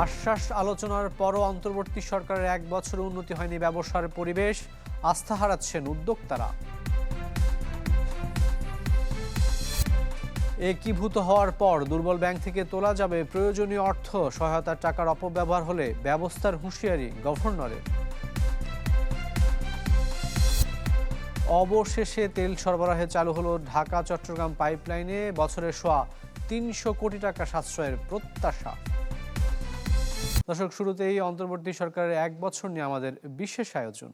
আশ্বাস আলোচনার পরও অন্তর্বর্তী সরকারের এক বছর উন্নতি হয়নি ব্যবসার পরিবেশ, আস্থা হারাচ্ছেন উদ্যোক্তারা। একীভূত হওয়ার পর দুর্বল ব্যাংক থেকে তোলা যাবে প্রয়োজনীয় অর্থ, সহায়তার টাকার অপব্যবহার হলে ব্যবস্থার হুঁশিয়ারি গভর্নরের। অবশেষে তেল সরবরাহে চালু হলো ঢাকা চট্টগ্রাম পাইপলাইনে বছরের সোয়া তিনশো কোটি টাকা সাশ্রয়ের প্রত্যাশা। দর্শক, শুরুতেই অন্তর্বর্তী সরকারের এক বছর নিয়ে আমাদের বিশেষ আয়োজন।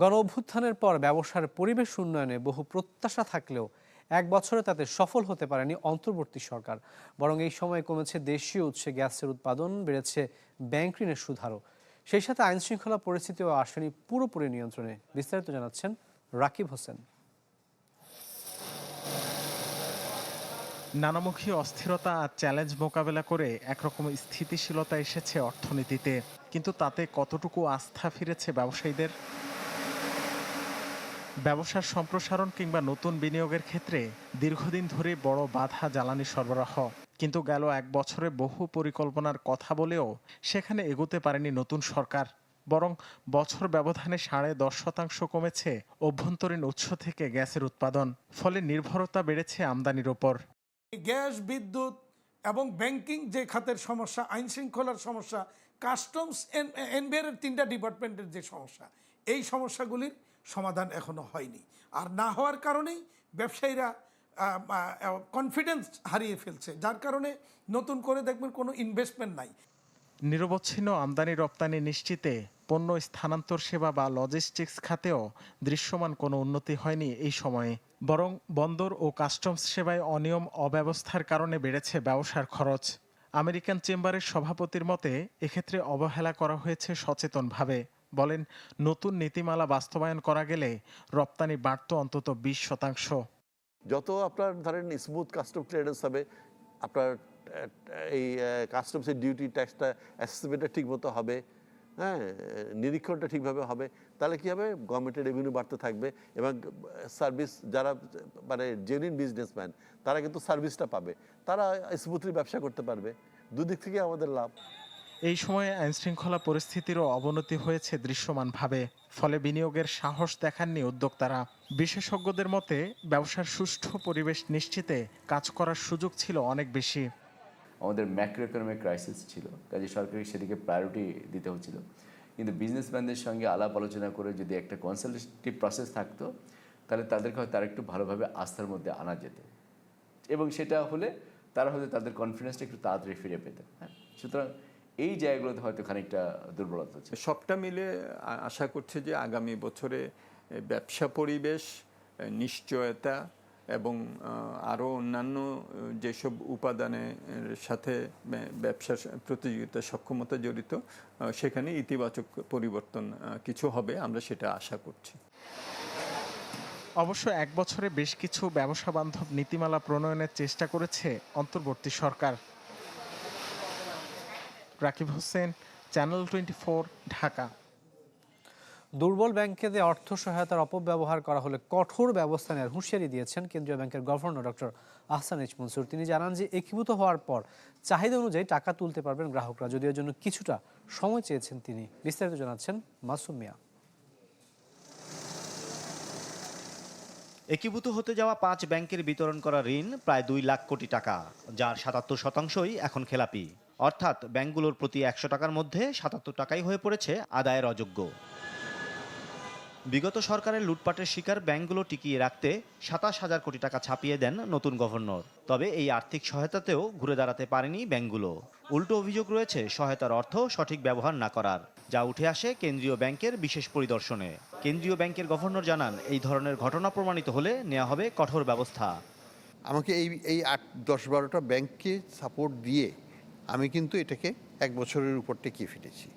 গণ অভ্যুত্থানের পর ব্যবসার পরিবেশ উন্নয়নে বহু প্রত্যাশা থাকলেও এক বছরে তাতে সফল হতে পারেনি অন্তর্বর্তী সরকার। বরং এই সময় কমেছে দেশীয় উৎসে গ্যাসের উৎপাদন, বেড়েছে ব্যাংক ঋণের সুধারও। সেই সাথে আইন শৃঙ্খলা ও আসেনি পুরোপুরি নিয়ন্ত্রণে। বিস্তারিত জানাচ্ছেন রাকিব হোসেন। নানামুখী অস্থিরতা আর চ্যালেঞ্জ মোকাবেলা করে একরকম স্থিতিশীলতা এসেছে অর্থনীতিতে। কিন্তু তাতে কতটুকু আস্থা ফিরেছে ব্যবসায়ীদের? ব্যবসার সম্প্রসারণ কিংবা নতুন বিনিয়োগের ক্ষেত্রে দীর্ঘদিন ধরে বড় বাধা জ্বালানি সরবরাহ। কিন্তু গেল এক বছরে বহু পরিকল্পনার কথা বলেও সেখানে এগোতে পারেনি নতুন সরকার। বরং বছর ব্যবধানে সাড়ে দশ শতাংশ কমেছে অভ্যন্তরীণ উৎস থেকে গ্যাসের উৎপাদন, ফলে নির্ভরতা বেড়েছে আমদানির ওপর। গ্যাস, বিদ্যুৎ এবং ব্যাংকিং যে খাতের সমস্যা আইন শৃঙ্খলার সমস্যা, কাস্টমস এনবিআরের তিনটা ডিপার্টমেন্টের যে সমস্যা, এই সমস্যাগুলির সমাধান এখনও হয়নি। আর না হওয়ার কারণেই ব্যবসায়ীরা কনফিডেন্স হারিয়ে ফেলছে। যার কারণে নতুন করে দেখবেন কোনো ইনভেস্টমেন্ট নাই। নিরবচ্ছিন্ন আমদানি রপ্তানি নিশ্চিতে পণ্য স্থানান্তর সেবা বা লজিস্টিক্স খাতেও দৃশ্যমান কোনো উন্নতি হয়নি এই সময়ে। বরং বন্দর ও কাস্টমস সেবায় অনিয়ম অব্যবস্থার কারণে বেড়েছে ব্যবসার খরচ। আমেরিকান চেম্বারের সভাপতির মতে, এক্ষেত্রে অবহেলা করা হয়েছে সচেতনভাবে। বলেন, নতুন নীতিমালা বাস্তবায়ন করা গেলে রপ্তানি বাড়ত অন্তত বিশ শতাংশ। যত আপনার ধরেন স্মুথ কাস্টম ক্লিয়ারেন্স হবে, আপনার এই কাস্টমসের ডিউটি ট্যাক্সটা অ্যাসেসমেন্টটা ঠিকমতো হবে হ্যাঁ নিরীক্ষণটা ঠিকভাবে হবে, তাহলে কি হবে? গভর্নমেন্টের রেভিনিউ বাড়তে থাকবে এবং সার্ভিস যারা মানে জেনুইন বিজনেসম্যান তারা কিন্তু সার্ভিসটা পাবে। তারা স্মুথলি ব্যবসা করতে পারবে। দুদিক থেকে আমাদের লাভ। এই সময়ে আইনশৃঙ্খলা পরিস্থিতিরও অবনতি হয়েছে দৃশ্যমানভাবে, ফলে বিনিয়োগের সাহস দেখাননি উদ্যোক্তারা। বিশেষজ্ঞদের মতে, ব্যবসার সুষ্ঠু পরিবেশ নিশ্চিতে কাজ করার সুযোগ ছিল অনেক বেশি। আমাদের ম্যাক্রো ইকোনমিক ক্রাইসিস ছিল, কাজে সরকারি সেদিকে প্রায়োরিটি দিতে হচ্ছিল। কিন্তু বিজনেসম্যানদের সঙ্গে আলাপ আলোচনা করে যদি একটা কনসালটেটিভ প্রসেস থাকতো, তাহলে তাদেরকে হয়তো আরেকটু ভালোভাবে আস্থার মধ্যে আনা যেত। এবং সেটা হলে তারা হয়তো তাদের কনফিডেন্সটা একটু তাড়াতাড়ি ফিরে পেতেন হ্যাঁ। সুতরাং এই জায়গাগুলোতে হয়তো খানিকটা দুর্বলতা হচ্ছে সবটা মিলে আশা করছে যে আগামী বছরে ব্যবসা পরিবেশ নিশ্চয়তা এবং আরও অন্যান্য যেসব উপাদানের সাথে ব্যবসার প্রতিযোগিতা সক্ষমতা জড়িত সেখানে ইতিবাচক পরিবর্তন কিছু হবে আমরা সেটা আশা করছি। অবশ্য এক বছরে বেশ কিছু ব্যবসা বান্ধব নীতিমালা প্রণয়নের চেষ্টা করেছে অন্তর্বর্তী সরকার। Rakib Hossain channel twenty Dhaka. দুর্বল ব্যাংকে দিয়ে অর্থ সহায়তার অপব্যবহার করা হলে কঠোর ব্যবস্থা নেওয়ার হুঁশিয়ারি দিয়েছেন কেন্দ্রীয় ব্যাংকের governor doctor Ahsan H Mansur. তিনি জানান যে একীভূত হওয়ার পর চাহিদা অনুযায়ী টাকা তুলতে পারবেন গ্রাহকরা যদিও জন্য কিছুটা সময় চেয়েছেন তিনি। বিস্তারিত জানাচ্ছেন মাসুম মিয়া। একীভূত হতে যাওয়া পাঁচ ব্যাংকের বিতরণ করা ঋণ প্রায় দুই লাখ কোটি টাকা যার সাতাত্তর শতাংশই এখন খেলাপি। অর্থাৎ ব্যাংকগুলোর প্রতি একশো টাকার মধ্যে সাতাত্তর টাকাই হয়ে পড়েছে আদায়ের অযোগ্য। বিগত সরকারের লুটপাটের শিকার ব্যাংকগুলো টিকিয়ে রাখতে সাতাশ হাজার কোটি টাকা ছাপিয়ে দেন নতুন গভর্নর। তবে এই আর্থিক সহায়তাতেও ঘুরে দাঁড়াতে পারেনি ব্যাংকগুলো। উল্টো অভিযোগ রয়েছে, সহায়তার অর্থ সঠিক ব্যবহার না করার, যা উঠে আসে কেন্দ্রীয় ব্যাংকের বিশেষ পরিদর্শনে। কেন্দ্রীয় ব্যাংকের গভর্নর জানান, এই ধরনের ঘটনা প্রমাণিত হলে নেওয়া হবে কঠোর ব্যবস্থা। আমাকে এই এই আট, দশ বারোটা ব্যাংককে সাপোর্ট দিয়ে আমি কিন্তু এটাকে এক বছরের উপর টেকিয়ে ফেলেছি।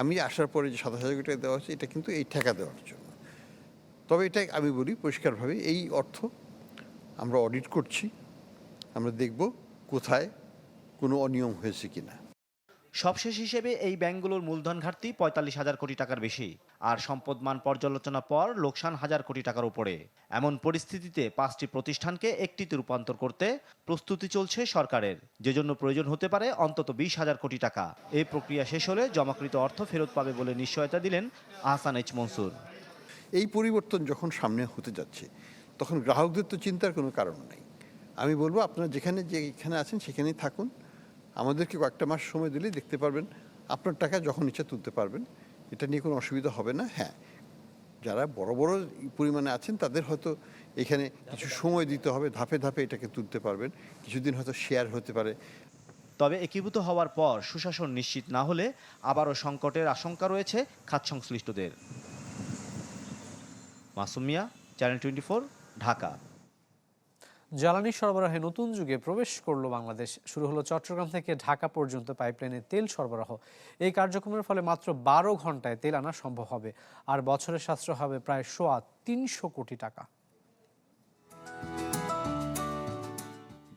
আমি আসার পরে যে সাতাশ হাজার টাকা দেওয়া হচ্ছে এটা কিন্তু এই ঠেকা দেওয়ার জন্য। তবে এটা আমি বলি পরিষ্কারভাবে, এই অর্থ আমরা অডিট করছি, আমরা দেখব কোথায় কোনো অনিয়ম হয়েছে কিনা। সবশেষ হিসেবে এই ব্যাংকগুলোর মূলধন ঘাটতি পঁয়তাল্লিশ হাজার কোটি টাকার বেশি। আর সম্পদমান পর্যালোচনা পর লোকসান হাজার কোটি টাকার উপরে। এমন পরিস্থিতিতে পাঁচটি প্রতিষ্ঠানকে একটিতে রূপান্তর করতে প্রস্তুতি চলছে সরকারের। যে জন্য প্রয়োজন হতে পারে অন্তত বিশ হাজার কোটি টাকা। এই প্রক্রিয়া শেষ হলে জমাকৃত অর্থ ফেরত পাবে বলে নিশ্চয়তা দিলেন আহসান এইচ মনসুর। এই পরিবর্তন যখন সামনে হতে যাচ্ছে, তখন গ্রাহকদের তো চিন্তার কোনো কারণ নেই। আমি বলব, আপনারা যেখানে যেখানে আছেন সেখানেই থাকুন। আমাদেরকে কয়েকটা মাস সময় দিলেই দেখতে পারবেন। আপনার টাকা যখন ইচ্ছা তুলতে পারবেন। এটা নিয়ে কোনো অসুবিধা হবে না হ্যাঁ। যারা বড় বড় পরিমাণে আছেন, তাদের হয়তো এখানে কিছু সময় দিতে হবে, ধাপে ধাপে এটাকে তুলতে পারবেন। কিছুদিন হয়তো শেয়ার হতে পারে। তবে একীভূত হওয়ার পর সুশাসন নিশ্চিত না হলে আবারও সংকটের আশঙ্কা রয়েছে খাত সংশ্লিষ্টদের মাসুমিয়া চ্যানেল টোয়েন্টি ঢাকা। জ্বালানি সরবরাহে নতুন যুগে প্রবেশ করল বাংলাদেশ। শুরু হলো চট্টগ্রাম থেকে ঢাকা পর্যন্ত পাইপলাইনে তেল সরবরাহ। এই কার্যক্রমের ফলে মাত্র বারো ঘন্টায় তেল আনা সম্ভব হবে। আর বছরের সাশ্রয় হবে প্রায় সোয়া তিনশো কোটি টাকা।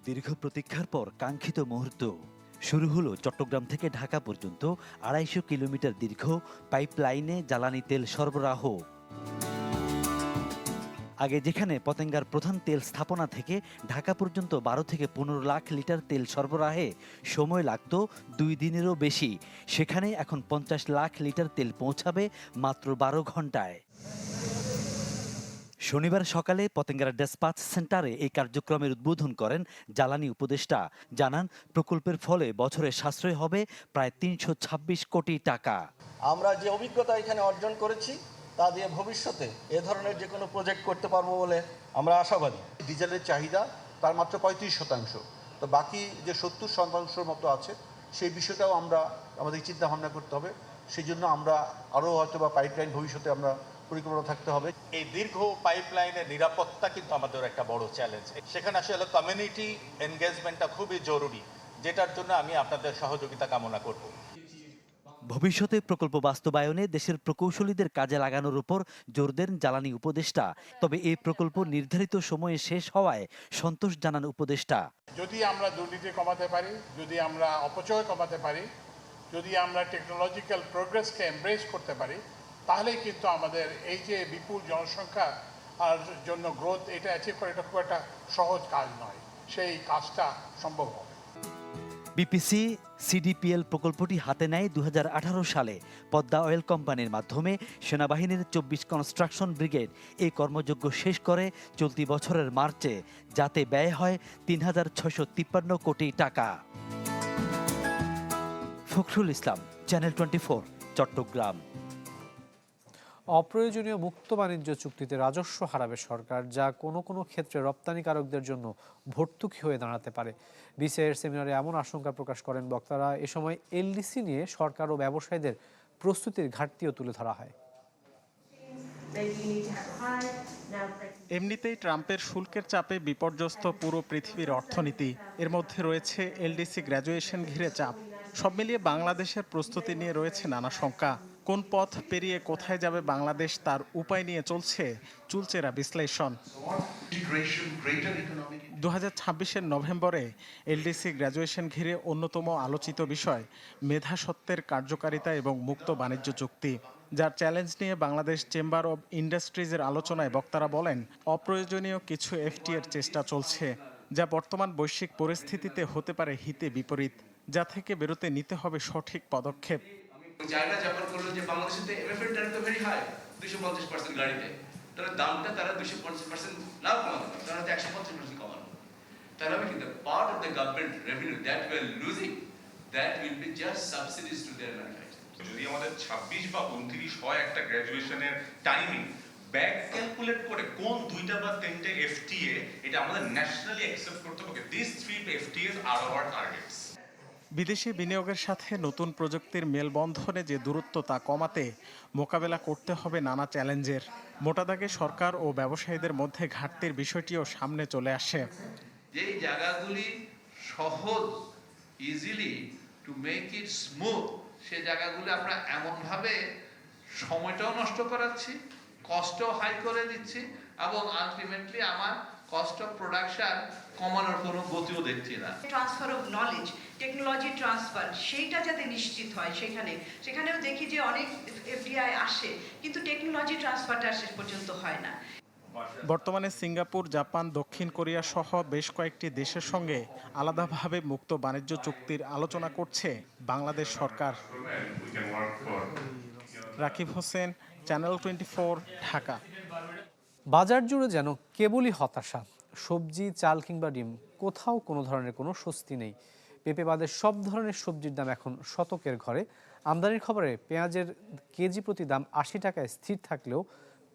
দীর্ঘ প্রতীক্ষার পর কাঙ্ক্ষিত মুহূর্ত। শুরু হলো চট্টগ্রাম থেকে ঢাকা পর্যন্ত আড়াইশো কিলোমিটার দীর্ঘ পাইপলাইনে জ্বালানি তেল সরবরাহ। আগে যেখানে পতেঙ্গার প্রধান তেল স্থাপনা থেকে ঢাকা পর্যন্ত বারো থেকে পনেরো লাখ লিটার তেল সরবরাহে সময় লাগতো দুই দিনেরও বেশি। সেখানে এখন পঞ্চাশ লাখ লিটার তেল পৌঁছাবে মাত্র বারো ঘন্টায়। শনিবার সকালে পতেঙ্গারা ডেসপাচ সেন্টারে এই কার্যক্রমের উদ্বোধন করেন জ্বালানি উপদেষ্টা। জানান, প্রকল্পের ফলে বছরে সাশ্রয় হবে প্রায় তিনশো ছাব্বিশ কোটি টাকা। আমরা যে অভিজ্ঞতা এখানে অর্জন করেছি তা দিয়ে ভবিষ্যতে এ ধরনের যে কোনো প্রজেক্ট করতে পারব বলে আমরা আশাবাদী। ডিজেলের চাহিদা তার মাত্র পঁয়ত্রিশ শতাংশ। তো বাকি যে সত্তর শতাংশের মতো আছে সেই বিষয়টাও আমরা আমাদের চিন্তা ভাবনা করতে হবে। সেই জন্য আমরা আরও হয়তো বা পাইপলাইন ভবিষ্যতে আমরা পরিকল্পনা থাকতে হবে। এই দীর্ঘ পাইপলাইনের নিরাপত্তা কিন্তু আমাদের একটা বড় চ্যালেঞ্জ সেখানে আসলে কমিউনিটি এনগেজমেন্টটা খুবই জরুরি যেটার জন্য আমি আপনাদের সহযোগিতা কামনা করব। ভবিষ্যতে প্রকল্প বাস্তবায়নে দেশের প্রকৌশলীদের কাজে লাগানোর উপর জোর দেন জ্বালানি উপদেষ্টা। তবে এই প্রকল্প নির্ধারিত সময়ে শেষ হওয়ায় সন্তোষ জানান উপদেষ্টা। যদি আমরা দুর্নীতি কমাতে পারি, যদি আমরা অপচয় কমাতে পারি, যদি আমরা টেকনোলজিক্যাল প্রোগ্রেসকে এমব্রেস করতে পারি, তাহলেই কিন্তু আমাদের এই যে বিপুল জনসংখ্যা আর জন্য গ্রোথ এটা অ্যাচিভ করা এটা খুব একটা সহজ কাজ নয়। সেই কাজটা সম্ভব হবে। বিপিসি সিডিপিএল প্রকল্পটি হাতে নেয় দু হাজার আঠারো সালে পদ্মা অয়েল কোম্পানির মাধ্যমে সেনাবাহিনীর চব্বিশ কনস্ট্রাকশন ব্রিগেড এই কর্মযোগ্য শেষ করে চলতি বছরের মার্চে, যাতে ব্যয় হয় তিন হাজার ছয়শো তিপ্পান্ন কোটি টাকা। Fakhrul Islam, channel twenty four, Chattogram. অপ্রয়োজনীয় মুক্ত বাণিজ্য চুক্তিতে রাজস্ব হারাবে সরকার, যা কোনো কোনো ক্ষেত্রে রপ্তানিকারকদের জন্য ভর্তুকি হয়ে দাঁড়াতে পারে। বিসিআইয়ের সেমিনারে এমন আশঙ্কা প্রকাশ করেন বক্তারা, এ সময় এলডিসি নিয়ে সরকার ও ব্যবসায়ীদের প্রস্তুতির ঘাটতিও তুলে ধরা হয়। এমনিতেই ট্রাম্পের শুল্কের চাপে বিপর্যস্ত পুরো পৃথিবীর অর্থনীতি, এর মধ্যে রয়েছে এলডিসি গ্র্যাজুয়েশন ঘিরে চাপ। সব মিলিয়ে বাংলাদেশের প্রস্তুতি নিয়ে রয়েছে নানা শঙ্কা। কোন পথ পেরিয়ে কোথায় যাবে বাংলাদেশ তার উপায় নিয়ে চলছে চুলচেরা বিশ্লেষণ। দু হাজার ছাব্বিশের নভেম্বরে এলডিসি গ্র্যাজুয়েশন ঘিরে অন্যতম আলোচিত বিষয় মেধাসত্ত্বের কার্যকারিতা এবং মুক্ত বাণিজ্য চুক্তি, যার চ্যালেঞ্জ নিয়ে বাংলাদেশ চেম্বার অব ইন্ডাস্ট্রিজের আলোচনায় বক্তারা বলেন, অপ্রয়োজনীয় কিছু এফটি এর চেষ্টা চলছে, যা বর্তমান বৈশ্বিক পরিস্থিতিতে হতে পারে হিতে বিপরীত, যা থেকে বেরোতে নিতে হবে সঠিক পদক্ষেপ। চায়না যখন করল যে বাংলাদেশে তো এমএফ এর তো ভেরি হাই দুশো পঞ্চাশ পার্সেন্ট গাড়িতে। তাহলে দামটা তারা দুশো পঞ্চাশ পার্সেন্ট নাও কমানো তারা হয়তো একশো পঞ্চাশ পার্সেন্ট কমানো তাহলে হবে কিন্তু part of the government revenue that we are losing that will be just subsidies to their manufacture যদি আমাদের ছাব্বিশ বা উনত্রিশ হয় একটা গ্র্যাজুয়েশনের টাইমিং ব্যাক ক্যালকুলেট করে কোন দুইটা বা তিনটে এফটিএ এটা আমাদের ন্যাশনালি অ্যাকসেপ্ট করতে হবে this three FTAs are our targets বিদেশি বিনিয়োগের সাথে নতুন প্রযুক্তির মেলবন্ধনে যে দূরত্ব তা কমাতে মোকাবেলা করতে হবে নানা চ্যালেঞ্জের। মোটা দাগে সরকার ও ব্যবসায়ীদের মধ্যে ঘাটতির বিষয়টিও সামনে চলে আসে। যেই জায়গাগুলি সহজ easily to make it smooth সে জায়গাগুলো আমরা এমনভাবে সময়টাও নষ্ট করাচ্ছি কষ্টও হাই করে দিচ্ছি এবং আলটিমেটলি আমার কস্ট অফ প্রোডাকশন কমানোর কোনো গতিও দেখছি না। Transfer of knowledge technology transfer সেইটা যাতে নিশ্চিত হয় সেখানে। সেখানেও দেখি যে অনেক এফডিআই আসে কিন্তু টেকনোলজি ট্রান্সফারটা শেষ পর্যন্ত হয় না। বর্তমানে সিঙ্গাপুর জাপান দক্ষিণ কোরিয়া সহ বেশ কয়েকটি দেশের সঙ্গে আলাদাভাবে মুক্ত বাণিজ্য চুক্তির আলোচনা করছে বাংলাদেশ সরকার। Rakib Hossain channel twenty Dhaka. বাজার জুড়ে যেন কেবলই হতাশা, সবজি, চাল কিংবা ডিম, কোথাও কোনো ধরনের কোনো স্বস্তি নেই। পেঁপে বাদে সব ধরনের সবজির দাম এখন শতকের ঘরে। আমদানির খবরে পেঁয়াজের কেজি প্রতি দাম আশি টাকায় স্থির থাকলেও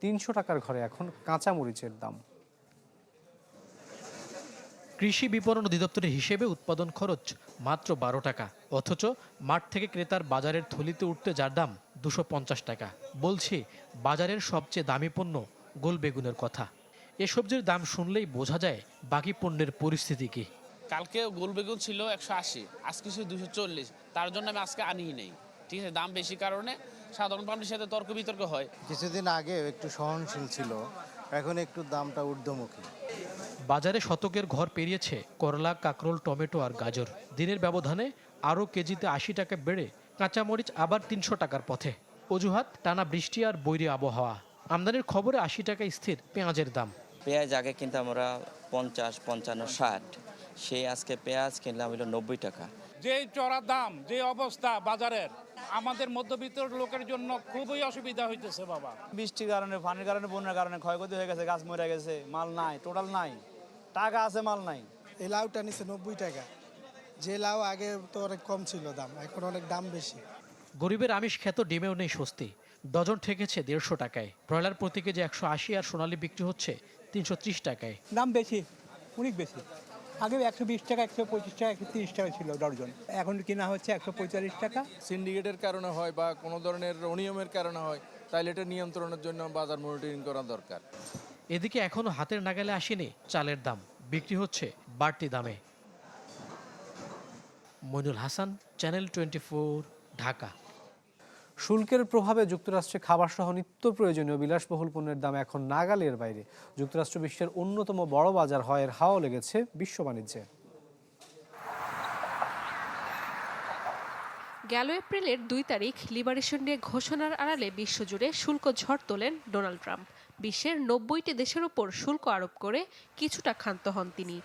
তিনশো টাকার ঘরে এখন কাঁচা মরিচের দাম। কৃষি বিপণন অধিদপ্তরের হিসেবে উৎপাদন খরচ মাত্র বারো টাকা, অথচ মাঠ থেকে ক্রেতার বাজারের থলিতে উঠতে যার দাম দুশো টাকা। বলছি, বাজারের সবচেয়ে দামি পণ্য গোল বেগুনের কথা। এ সবজির দাম শুনলেই বোঝা যায় বাকি পণ্যের পরিস্থিতি কি। কালকে গোল বেগুন ছিল একশো আশি আজকে সে দুশো চল্লিশ। তার জন্য আমি আজকে আনিই নেই। ঠিক আছে দাম বেশি কারণে সাধারণ পাবলির সাথে তর্ক বিতর্ক হয়। কিছুদিন আগে একটু সহনশীল ছিল এখন একটু দামটা ঊর্ধ্বমুখী। বাজারে শতকের ঘর পেরিয়েছে করলা কাকরোল টমেটো আর গাজর। দিনের ব্যবধানে আরও কেজিতে আশি টাকা বেড়ে কাঁচামরিচ আবার তিনশো টাকার পথে। অজুহাত টানা বৃষ্টি আর বৈরী আবহাওয়া। আমদানির খবরে আশি টাকা স্থির পেঁয়াজের দাম। পেঁয়াজ আগে কিন্তু আমরা পঞ্চাশ পঞ্চান্ন ষাট। সেই আজকে পেঁয়াজ কিনলাম হলো নব্বই টাকা। যে চড়া দাম যে অবস্থা বাজারের আমাদের মধ্যবিত্ত লোকের জন্য খুবই অসুবিধা হইতেছে বাবা। বৃষ্টির কারণে পানির কারণে বন্যার কারণে ক্ষয়ক্ষতি হয়ে গেছে গাছ মরে গেছে মাল নাই টোটাল নাই। টাকা আছে মাল নাই। এই লাউটা নিচ্ছে নব্বই টাকা। যে লাউ আগে তো অনেক কম ছিল দাম এখন অনেক দাম বেশি। গরিবের আমিষ খ্যাত ডিমেও নেই স্বস্তি। ডজন ঠেকেছে দেড়শো টাকায়। ব্রয়লার প্রতি কেজি একশো আশি আর সোনালি বিক্রি হচ্ছে তিনশো ত্রিশ টাকায়। দাম বেশি অনেক বেশি। আগে একশো বিশ টাকা একশো পঁচিশ টাকা একশো তিরিশ টাকা ছিল ডর্জন এখন কেনা হচ্ছে একশো পঁয়তাল্লিশ টাকা। সিন্ডিকেটের কারণে হয় বা কোনো ধরনের অনিয়মের কারণে হয় তাইলে এটা নিয়ন্ত্রণের জন্য বাজার মনিটরিং করা দরকার। এদিকে এখনও হাতের নাগালে আসেনি চালের দাম বিক্রি হচ্ছে বাড়তি দামে। Moinul Hasan channel twenty Dhaka. শুল্কের প্রভাবে যুক্তরাষ্ট্রে খাবারসহ নিত্য প্রয়োজনীয় বিলাসবহুল পণ্যের দাম এখন নাগালের বাইরে। যুক্তরাষ্ট্র বিশ্বের অন্যতম বড় বাজার হয়ের হাওয়া লেগেছে বিশ্ব বাণিজ্যে। গেল এপ্রিলের দুই তারিখ লিবারেশন নিয়ে ঘোষণার আড়ালে বিশ্বজুড়ে শুল্ক ঝড় তোলেন ডোনাল্ড ট্রাম্প। বিশ্বের নব্বইটি দেশের ওপর শুল্ক আরোপ করে কিছুটা ক্ষান্ত হন তিনি।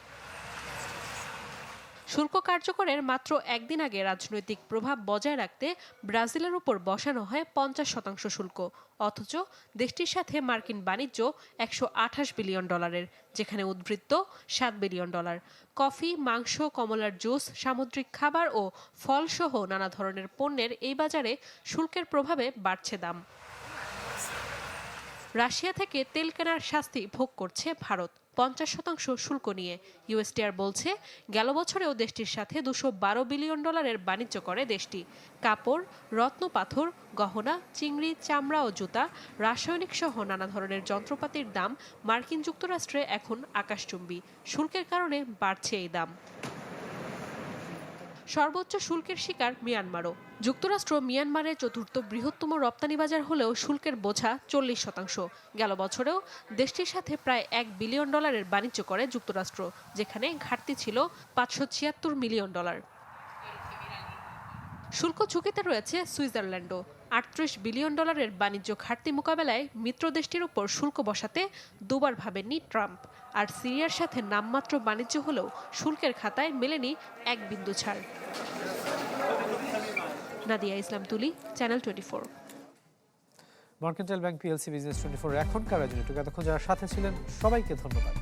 শুল্ক কার্যকরের মাত্র একদিন আগে রাজনৈতিক প্রভাব বজায় রাখতে ব্রাজিলের উপর বসানো হয় পঞ্চাশ শতাংশ শুল্ক। অথচ দেশটির সাথে মার্কিন বাণিজ্য একশো আঠাশ বিলিয়ন ডলারের, যেখানে উদ্বৃত্ত সাত বিলিয়ন ডলার। কফি, মাংস, কমলার জুস, সামুদ্রিক খাবার ও ফলসহ নানা ধরনের পণ্যের এই বাজারে শুল্কের প্রভাবে বাড়ছে দাম। রাশিয়া থেকে তেল কেনার শাস্তি ভোগ করছে ভারত। পঞ্চাশ শতাংশ শুল্ক নিয়ে ইউএসটিআর বলছে, গেল বছরেও দেশটির সাথে দুশো বারো বিলিয়ন ডলারের বাণিজ্য করে দেশটি। কাপড়, রত্ন, পাথর, গহনা, চিংড়ি, চামড়া ও জুতা, রাসায়নিক সহ নানা ধরনের যন্ত্রপাতির দাম মার্কিন যুক্তরাষ্ট্রে এখন আকাশচুম্বী। শুল্কের কারণে বাড়ছে এই দাম। সর্বোচ্চ শুল্কের শিকার মিয়ানমারও। যুক্তরাষ্ট্র মিয়ানমারের চতুর্থ বৃহত্তম রপ্তানি বাজার হলেও শুল্কের বোঝা চল্লিশ শতাংশ। গেল বছরেও দেশটির সাথে প্রায় এক বিলিয়ন ডলারের বাণিজ্য করে যুক্তরাষ্ট্র, যেখানে ঘাটতি ছিল পাঁচশো ছিয়াত্তর মিলিয়ন ডলার। শুল্ক ঝুঁকিতে রয়েছে সুইজারল্যান্ডও। আটত্রিশ বিলিয়ন ডলারের বাণিজ্য ঘাটতি মোকাবেলায় মিত্র দেশটির উপর শুল্ক বসাতে দুবার ভাবেননি ট্রাম্প। আর সিরিয়ার সাথে নামমাত্র বাণিজ্য হলেও শুল্কের খাতায় মেলেনি এক বিন্দু ছাড়। Nadia Islam Tuli, channel twenty four. Mercantile Bank PLC business twenty four এখনকার আয়োজন এতক্ষণ যারা সাথে ছিলেন, সবাইকে ধন্যবাদ।